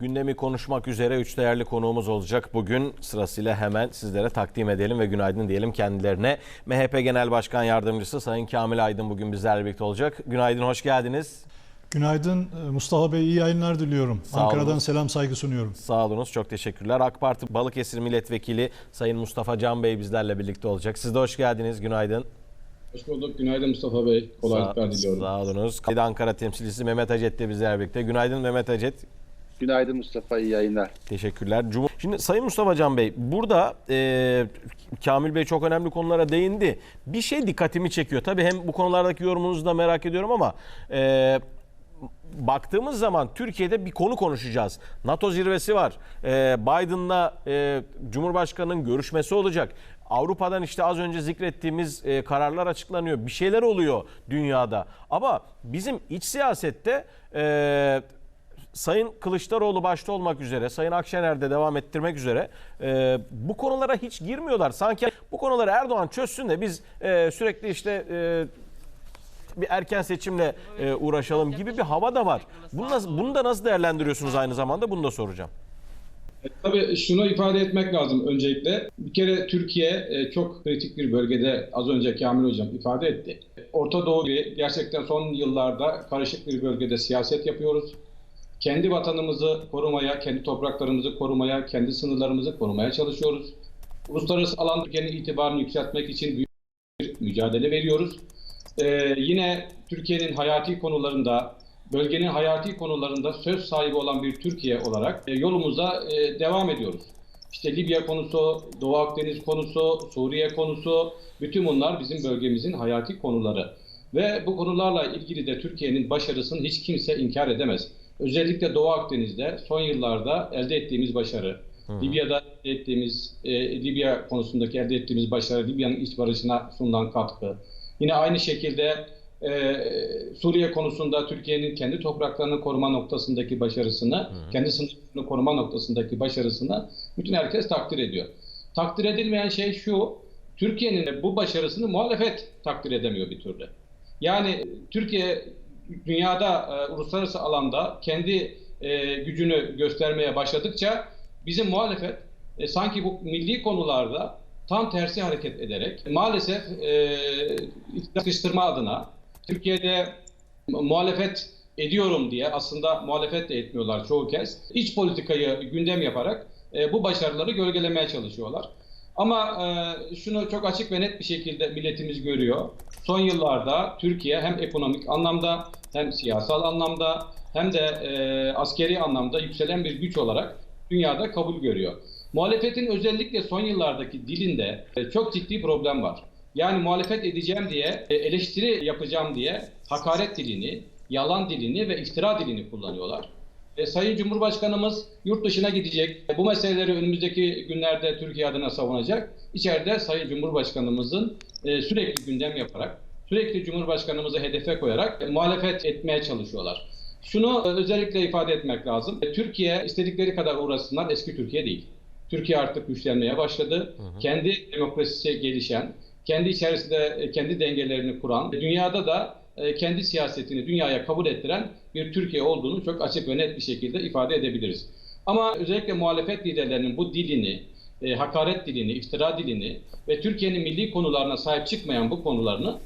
gündemi konuşmak üzere üç değerli konuğumuz olacak. Bugün sırasıyla hemen sizlere takdim edelim ve günaydın diyelim kendilerine. MHP Genel Başkan Yardımcısı Sayın Kamil Aydın bugün bizlerle birlikte olacak. Günaydın, hoş geldiniz. Günaydın e, Mustafa Bey iyi yayınlar diliyorum. Sağ Ankara'dan olun. selam saygı sunuyorum. Sağ olunuz, çok teşekkürler. AK Parti Balıkesir Milletvekili Sayın Mustafa Can Bey bizlerle birlikte olacak. Siz de hoş geldiniz, günaydın. Hoş bulduk. Günaydın Mustafa Bey. Kolaylıklar Sağ, diliyorum. sağ olunuz. Ankara temsilcisi Mehmet Acet de bizlerle birlikte. Günaydın Mehmet Acet. Günaydın Mustafa, iyi yayınlar. Teşekkürler. Cum- Şimdi Sayın Mustafa Can Bey burada e, Kamil Bey çok önemli konulara değindi. Bir şey dikkatimi çekiyor. Tabii hem bu konulardaki yorumunuzu da merak ediyorum ama e, baktığımız zaman Türkiye'de bir konu konuşacağız. NATO zirvesi var. E, Biden'la e, Cumhurbaşkanı'nın görüşmesi olacak. Avrupa'dan işte az önce zikrettiğimiz e, kararlar açıklanıyor. Bir şeyler oluyor dünyada. Ama bizim iç siyasette e, Sayın Kılıçdaroğlu başta olmak üzere, Sayın Akşener de devam ettirmek üzere e, bu konulara hiç girmiyorlar. Sanki bu konuları Erdoğan çözsün de biz e, sürekli işte e, bir erken seçimle e, uğraşalım gibi bir hava da var. Bunu, nasıl, bunu da nasıl değerlendiriyorsunuz aynı zamanda bunu da soracağım. E, Tabii şunu ifade etmek lazım öncelikle. Bir kere Türkiye e, çok kritik bir bölgede az önce Kamil Hocam ifade etti. Orta Doğu gerçekten son yıllarda karışık bir bölgede siyaset yapıyoruz. Kendi vatanımızı korumaya, kendi topraklarımızı korumaya, kendi sınırlarımızı korumaya çalışıyoruz. Uluslararası alanda Türkiye'nin itibarını yükseltmek için büyük bir mücadele veriyoruz. Ee, yine Türkiye'nin hayati konularında, bölgenin hayati konularında söz sahibi olan bir Türkiye olarak e, yolumuza e, devam ediyoruz. İşte Libya konusu, Doğu Akdeniz konusu, Suriye konusu, bütün bunlar bizim bölgemizin hayati konuları. Ve bu konularla ilgili de Türkiye'nin başarısını hiç kimse inkar edemez. Özellikle Doğu Akdeniz'de son yıllarda elde ettiğimiz başarı, Libya'da elde ettiğimiz, e, Libya konusundaki elde ettiğimiz başarı, Libya'nın iç barışına sunulan katkı. Yine aynı şekilde e, Suriye konusunda Türkiye'nin kendi topraklarını koruma noktasındaki başarısını, kendi sınırlarını koruma noktasındaki başarısını bütün herkes takdir ediyor. Takdir edilmeyen şey şu, Türkiye'nin bu başarısını muhalefet takdir edemiyor bir türlü. Yani Türkiye dünyada e, uluslararası alanda kendi e, gücünü göstermeye başladıkça bizim muhalefet e, sanki bu milli konularda tam tersi hareket ederek maalesef e, sıkıştırma adına Türkiye'de muhalefet ediyorum diye aslında muhalefet de etmiyorlar çoğu kez. İç politikayı gündem yaparak e, bu başarıları gölgelemeye çalışıyorlar. Ama e, şunu çok açık ve net bir şekilde milletimiz görüyor. Son yıllarda Türkiye hem ekonomik anlamda hem siyasal anlamda hem de e, askeri anlamda yükselen bir güç olarak dünyada kabul görüyor. Muhalefetin özellikle son yıllardaki dilinde e, çok ciddi problem var. Yani muhalefet edeceğim diye, e, eleştiri yapacağım diye hakaret dilini, yalan dilini ve iftira dilini kullanıyorlar. E, Sayın Cumhurbaşkanımız yurt dışına gidecek. E, Bu meseleleri önümüzdeki günlerde Türkiye adına savunacak. İçeride Sayın Cumhurbaşkanımızın e, sürekli gündem yaparak, sürekli Cumhurbaşkanımızı hedefe koyarak e, muhalefet etmeye çalışıyorlar. Şunu e, özellikle ifade etmek lazım. E, Türkiye istedikleri kadar uğraşsınlar eski Türkiye değil. Türkiye artık güçlenmeye başladı. Kendi demokrasisi gelişen, kendi içerisinde e, kendi dengelerini kuran, dünyada da e, kendi siyasetini dünyaya kabul ettiren bir Türkiye olduğunu çok açık ve net bir şekilde ifade edebiliriz. Ama özellikle muhalefet liderlerinin bu dilini, e, hakaret dilini, iftira dilini ve Türkiye'nin milli konularına sahip çıkmayan bu konularını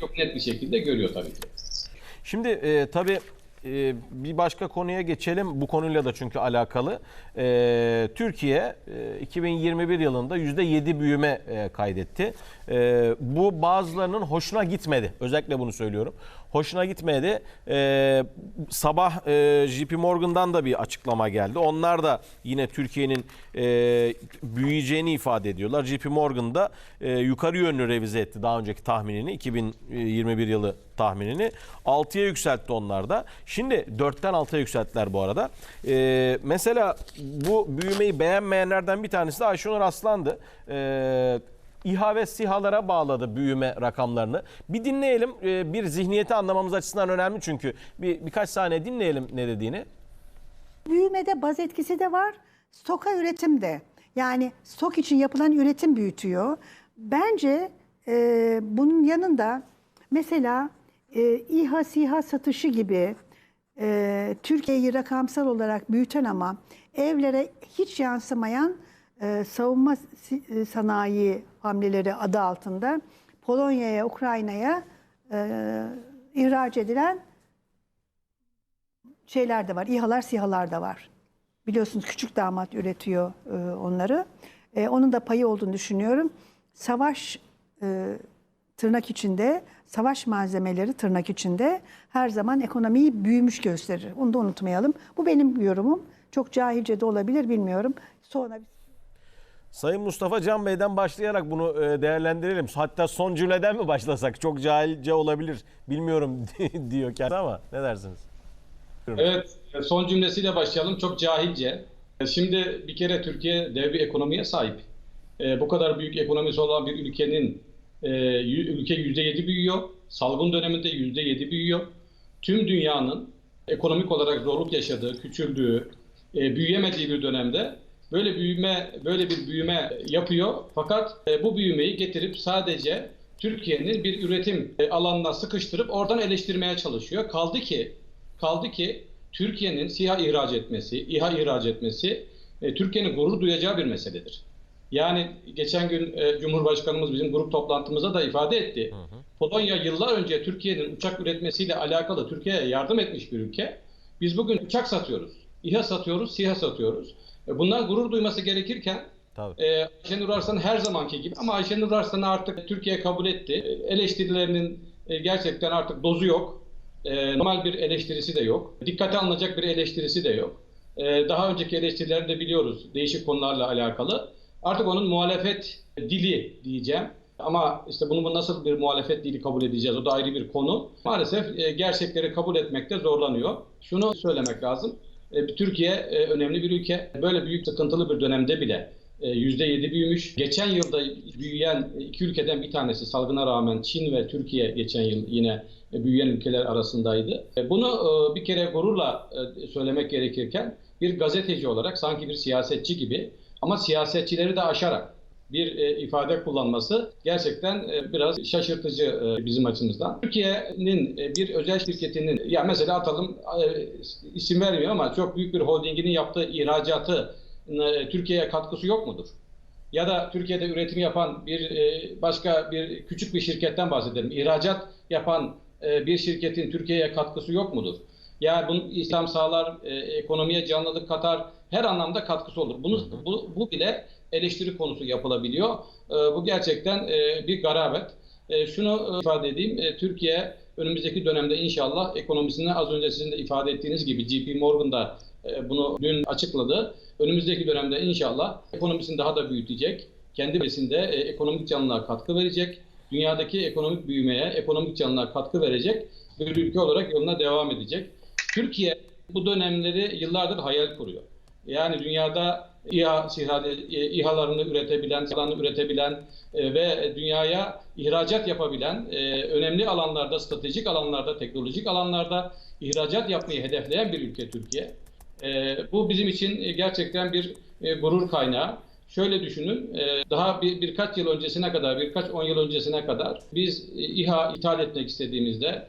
çok net bir şekilde görüyor tabii ki. Şimdi e, tabii e, bir başka konuya geçelim. Bu konuyla da çünkü alakalı. E, Türkiye e, 2021 yılında %7 büyüme e, kaydetti. E, bu bazılarının hoşuna gitmedi. Özellikle bunu söylüyorum. Hoşuna gitmedi. E, sabah e, JP Morgan'dan da bir açıklama geldi. Onlar da yine Türkiye'nin e, büyüyeceğini ifade ediyorlar. JP Morgan da e, yukarı yönlü revize etti daha önceki tahminini 2021 yılı tahminini 6'ya yükseltti onlar da. Şimdi 4'ten 6'ya yükselttiler bu arada. E, mesela bu büyümeyi beğenmeyenlerden bir tanesi de Ayşenur Aslan'dı. E, İHA ve SİHA'lara bağladı büyüme rakamlarını. Bir dinleyelim. E, bir zihniyeti anlamamız açısından önemli çünkü. Bir birkaç saniye dinleyelim ne dediğini. Büyümede baz etkisi de var. Stoka üretim de. Yani stok için yapılan üretim büyütüyor. Bence e, bunun yanında mesela e, İHA, SİHA satışı gibi e, Türkiye'yi rakamsal olarak büyüten ama evlere hiç yansımayan e, savunma e, sanayi hamleleri adı altında Polonya'ya, Ukrayna'ya e, ihraç edilen şeyler de var. İHA'lar, SİHA'lar da var. Biliyorsunuz küçük damat üretiyor e, onları. E, onun da payı olduğunu düşünüyorum. Savaş e, tırnak içinde, savaş malzemeleri tırnak içinde her zaman ekonomiyi büyümüş gösterir. Onu da unutmayalım. Bu benim yorumum. Çok cahilce de olabilir bilmiyorum. Sonra Sayın Mustafa Can Bey'den başlayarak bunu e, değerlendirelim. Hatta son cümleden mi başlasak? Çok cahilce olabilir. Bilmiyorum diyor kendisi ama ne dersiniz? Evet, son cümlesiyle başlayalım. Çok cahilce. Şimdi bir kere Türkiye dev bir ekonomiye sahip. Bu kadar büyük ekonomisi olan bir ülkenin e, ülke %7 büyüyor. Salgın döneminde %7 büyüyor. Tüm dünyanın ekonomik olarak zorluk yaşadığı, küçüldüğü, e, büyüyemediği bir dönemde böyle büyüme böyle bir büyüme yapıyor. Fakat e, bu büyümeyi getirip sadece Türkiye'nin bir üretim e, alanına sıkıştırıp oradan eleştirmeye çalışıyor. Kaldı ki kaldı ki Türkiye'nin SİHA ihraç etmesi, İHA ihraç etmesi e, Türkiye'nin gurur duyacağı bir meseledir. Yani geçen gün e, Cumhurbaşkanımız bizim grup toplantımızda da ifade etti. Polonya yıllar önce Türkiye'nin uçak üretmesiyle alakalı Türkiye'ye yardım etmiş bir ülke. Biz bugün uçak satıyoruz. İHA satıyoruz, SİHA satıyoruz. E, bundan gurur duyması gerekirken Tabii. ee, Ayşenur Arslan her zamanki gibi ama Ayşenur Arslan'ı artık Türkiye kabul etti. Ee, Eleştirilerinin e, gerçekten artık dozu yok. Ee, normal bir eleştirisi de yok. Dikkate alınacak bir eleştirisi de yok. Ee, daha önceki eleştirilerini de biliyoruz değişik konularla alakalı. Artık onun muhalefet dili diyeceğim. Ama işte bunu nasıl bir muhalefet dili kabul edeceğiz o da ayrı bir konu. Maalesef e, gerçekleri kabul etmekte zorlanıyor. Şunu söylemek lazım. E, Türkiye e, önemli bir ülke. Böyle büyük sıkıntılı bir dönemde bile e, %7 büyümüş. Geçen yılda büyüyen iki ülkeden bir tanesi salgına rağmen Çin ve Türkiye geçen yıl yine büyüyen ülkeler arasındaydı. Bunu bir kere gururla söylemek gerekirken bir gazeteci olarak sanki bir siyasetçi gibi ama siyasetçileri de aşarak bir e, ifade kullanması gerçekten e, biraz şaşırtıcı e, bizim açımızdan. Türkiye'nin e, bir özel şirketinin ya mesela atalım e, isim vermiyor ama çok büyük bir holdinginin yaptığı ihracatı e, Türkiye'ye katkısı yok mudur? Ya da Türkiye'de üretim yapan bir e, başka bir küçük bir şirketten bahsedelim. İhracat yapan e, bir şirketin Türkiye'ye katkısı yok mudur? Ya bunun İslam sağlar, e, ekonomiye canlılık katar, her anlamda katkısı olur. Bunu bu, bu bile eleştiri konusu yapılabiliyor. E, bu gerçekten e, bir garabet. E, şunu e, ifade edeyim. E, Türkiye önümüzdeki dönemde inşallah ekonomisini az önce sizin de ifade ettiğiniz gibi JP Morgan da e, bunu dün açıkladı. Önümüzdeki dönemde inşallah ekonomisini daha da büyütecek. Kendi besinde e, ekonomik canlılığa katkı verecek. Dünyadaki ekonomik büyümeye, ekonomik canlılığa katkı verecek bir ülke olarak yoluna devam edecek. Türkiye bu dönemleri yıllardır hayal kuruyor. Yani dünyada İHA, SİHA, e, İHA'larını üretebilen, SİHA'larını üretebilen e, ve dünyaya ihracat yapabilen, e, önemli alanlarda, stratejik alanlarda, teknolojik alanlarda ihracat yapmayı hedefleyen bir ülke Türkiye. Bu bizim için gerçekten bir gurur kaynağı. Şöyle düşünün, daha bir, birkaç yıl öncesine kadar, birkaç on yıl öncesine kadar biz İHA ithal etmek istediğimizde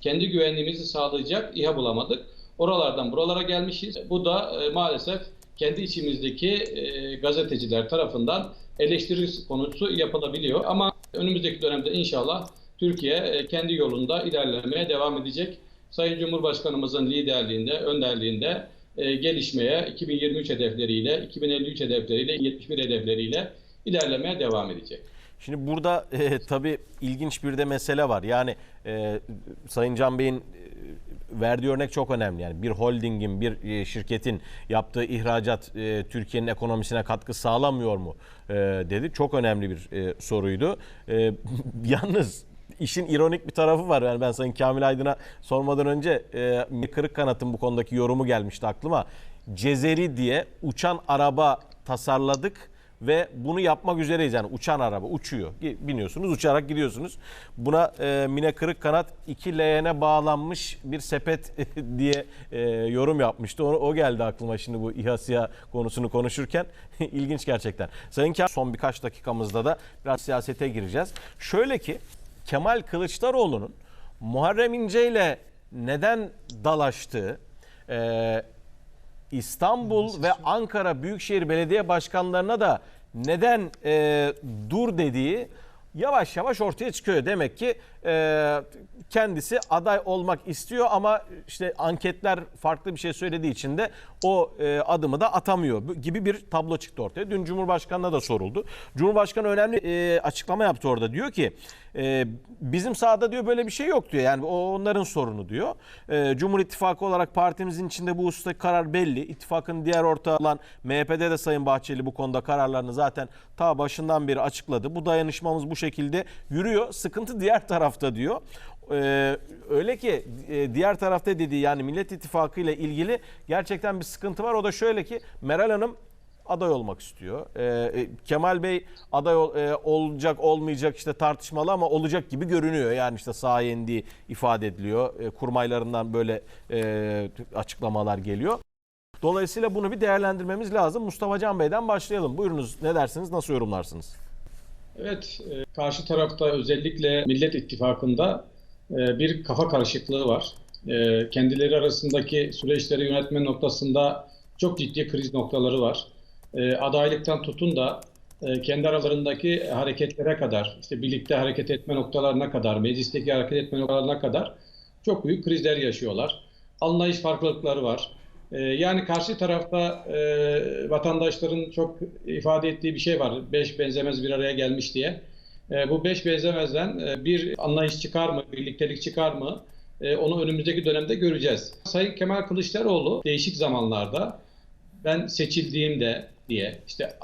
kendi güvenliğimizi sağlayacak İHA bulamadık. Oralardan buralara gelmişiz. Bu da e, maalesef kendi içimizdeki e, gazeteciler tarafından eleştiri konusu yapılabiliyor. Ama önümüzdeki dönemde inşallah Türkiye e, kendi yolunda ilerlemeye devam edecek. Sayın Cumhurbaşkanımızın liderliğinde, önderliğinde e, gelişmeye 2023 hedefleriyle, 2053 hedefleriyle, 71 hedefleriyle ilerlemeye devam edecek. Şimdi burada e, tabii ilginç bir de mesele var. Yani e, Sayın Can Bey'in e, verdiği örnek çok önemli. Yani bir holdingin, bir e, şirketin yaptığı ihracat e, Türkiye'nin ekonomisine katkı sağlamıyor mu e, dedi. Çok önemli bir e, soruydu. E, yalnız işin ironik bir tarafı var. Yani ben Sayın Kamil Aydın'a sormadan önce e, Kırık Kanat'ın bu konudaki yorumu gelmişti aklıma. Cezeri diye uçan araba tasarladık ve bunu yapmak üzereyiz. Yani uçan araba uçuyor. Biniyorsunuz uçarak gidiyorsunuz. Buna e, Mine Kırık Kanat iki leğene bağlanmış bir sepet diye e, yorum yapmıştı. O, o geldi aklıma şimdi bu İHA konusunu konuşurken. İlginç gerçekten. Sayın Kamil son birkaç dakikamızda da biraz siyasete gireceğiz. Şöyle ki Kemal Kılıçdaroğlu'nun Muharrem İnce ile neden dalaştığı, e, İstanbul ve Ankara Büyükşehir Belediye Başkanlarına da neden e, dur dediği yavaş yavaş ortaya çıkıyor. Demek ki e, kendisi aday olmak istiyor ama işte anketler farklı bir şey söylediği için de o e, adımı da atamıyor gibi bir tablo çıktı ortaya. Dün Cumhurbaşkanı'na da soruldu. Cumhurbaşkanı önemli e, açıklama yaptı orada. Diyor ki e, bizim sahada diyor böyle bir şey yok diyor. Yani o onların sorunu diyor. E, Cumhur İttifakı olarak partimizin içinde bu hususta karar belli. İttifakın diğer ortağı olan MHP'de de Sayın Bahçeli bu konuda kararlarını zaten ta başından beri açıkladı. Bu dayanışmamız bu şekilde yürüyor. Sıkıntı diğer tarafta diyor. Ee, öyle ki e, diğer tarafta dediği yani Millet İttifakı ile ilgili gerçekten bir sıkıntı var. O da şöyle ki Meral Hanım aday olmak istiyor. Ee, e, Kemal Bey aday ol- e, olacak olmayacak işte tartışmalı ama olacak gibi görünüyor. Yani işte sağa indiği ifade ediliyor. E, kurmaylarından böyle e, açıklamalar geliyor. Dolayısıyla bunu bir değerlendirmemiz lazım. Mustafa Can Bey'den başlayalım. Buyurunuz ne dersiniz, nasıl yorumlarsınız? Evet, e, karşı tarafta özellikle Millet İttifakı'nda e, bir kafa karışıklığı var. E, Kendileri arasındaki süreçleri yönetme noktasında çok ciddi kriz noktaları var. E, Adaylıktan tutun da e, kendi aralarındaki hareketlere kadar, işte birlikte hareket etme noktalarına kadar, meclisteki hareket etme noktalarına kadar çok büyük krizler yaşıyorlar. Anlayış farklılıkları var. Ee, Yani karşı tarafta e, vatandaşların çok ifade ettiği bir şey var. Beş benzemez bir araya gelmiş diye. E, bu beş benzemezden e, bir anlayış çıkar mı, birliktelik çıkar mı? E, onu önümüzdeki dönemde göreceğiz. Sayın Kemal Kılıçdaroğlu değişik zamanlarda ben seçildiğimde diye işte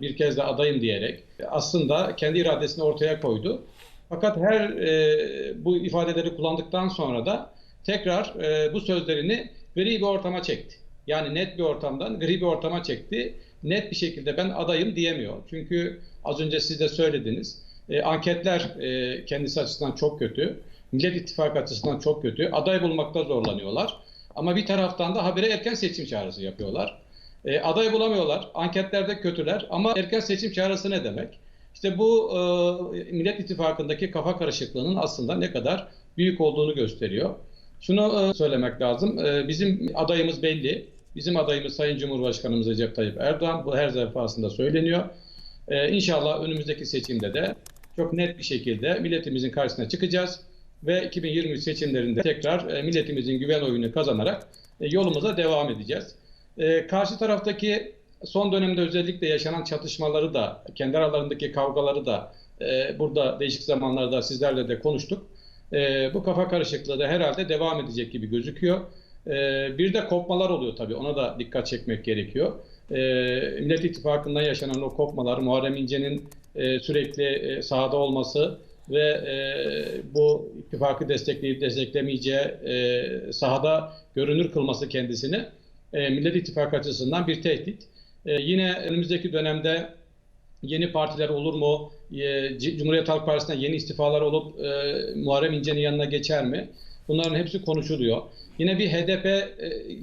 bir kez de adayım diyerek aslında kendi iradesini ortaya koydu. Fakat her e, bu ifadeleri kullandıktan sonra da tekrar e, bu sözlerini gri bir ortama çekti. Yani net bir ortamdan gri bir ortama çekti. Net bir şekilde ben adayım diyemiyor. Çünkü az önce siz de söylediniz. E, anketler e, kendisi açısından çok kötü. Millet İttifakı açısından çok kötü. Aday bulmakta zorlanıyorlar. Ama bir taraftan da habire erken seçim çağrısı yapıyorlar. E, aday bulamıyorlar. Anketlerde kötüler. Ama erken seçim çağrısı ne demek? İşte bu e, Millet İttifakı'ndaki kafa karışıklığının aslında ne kadar büyük olduğunu gösteriyor. Şunu e, söylemek lazım. E, bizim adayımız belli. Bizim adayımız Sayın Cumhurbaşkanımız Recep Tayyip Erdoğan. Bu her defasında söyleniyor. E, inşallah önümüzdeki seçimde de çok net bir şekilde milletimizin karşısına çıkacağız ve 2023 seçimlerinde tekrar e, milletimizin güven oyunu kazanarak e, yolumuza devam edeceğiz. E, karşı taraftaki son dönemde özellikle yaşanan çatışmaları da, kendi aralarındaki kavgaları da e, burada değişik zamanlarda sizlerle de konuştuk. E, bu kafa karışıklığı da herhalde devam edecek gibi gözüküyor. E, bir de kopmalar oluyor tabii. Ona da dikkat çekmek gerekiyor. E, Millet İttifakı'ndan yaşanan o kopmalar, Muharrem İnce'nin e, sürekli e, sahada olması ve e, bu ittifakı destekleyip desteklemeyeceği e, sahada görünür kılması kendisini e, Millet İttifakı açısından bir tehdit. E, yine önümüzdeki dönemde yeni partiler olur mu? E, Cumhuriyet Halk Partisi'nden yeni istifalar olup e, Muharrem İnce'nin yanına geçer mi? Bunların hepsi konuşuluyor. Yine bir HDP e,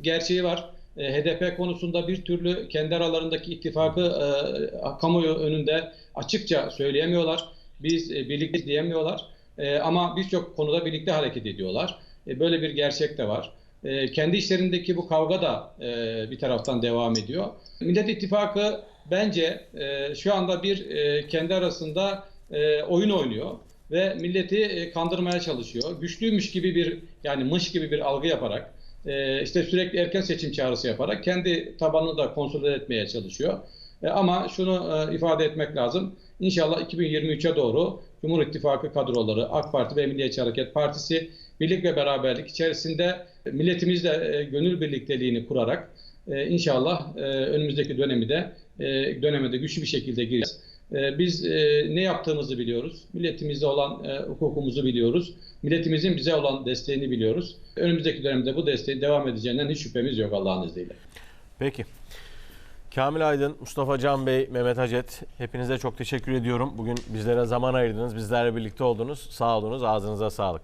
gerçeği var. HDP konusunda bir türlü kendi aralarındaki ittifakı e, kamuoyu önünde açıkça söyleyemiyorlar. Biz birlikte diyemiyorlar. E, ama birçok konuda birlikte hareket ediyorlar. Böyle bir gerçek de var. E, kendi işlerindeki bu kavga da e, bir taraftan devam ediyor. Millet İttifakı bence e, şu anda bir e, kendi arasında e, oyun oynuyor ve milleti e, kandırmaya çalışıyor. Güçlüymüş gibi bir yani mış gibi bir algı yaparak e, işte sürekli erken seçim çağrısı yaparak kendi tabanını da konsolide etmeye çalışıyor. E, ama şunu e, ifade etmek lazım. İnşallah 2023'e doğru Cumhur İttifakı kadroları, AK Parti ve Milliyetçi Hareket Partisi birlik ve beraberlik içerisinde milletimizle e, gönül birlikteliğini kurarak e, inşallah e, önümüzdeki dönemi de döneme de güçlü bir şekilde gireceğiz. Biz ne yaptığımızı biliyoruz. Milletimizde olan hukukumuzu biliyoruz. Milletimizin bize olan desteğini biliyoruz. Önümüzdeki dönemde bu desteğin devam edeceğinden hiç şüphemiz yok Allah'ın izniyle. Peki. Kamil Aydın, Mustafa Can Bey, Mehmet Hacet hepinize çok teşekkür ediyorum. Bugün bizlere zaman ayırdınız, bizlerle birlikte oldunuz. Sağ olunuz, ağzınıza sağlık.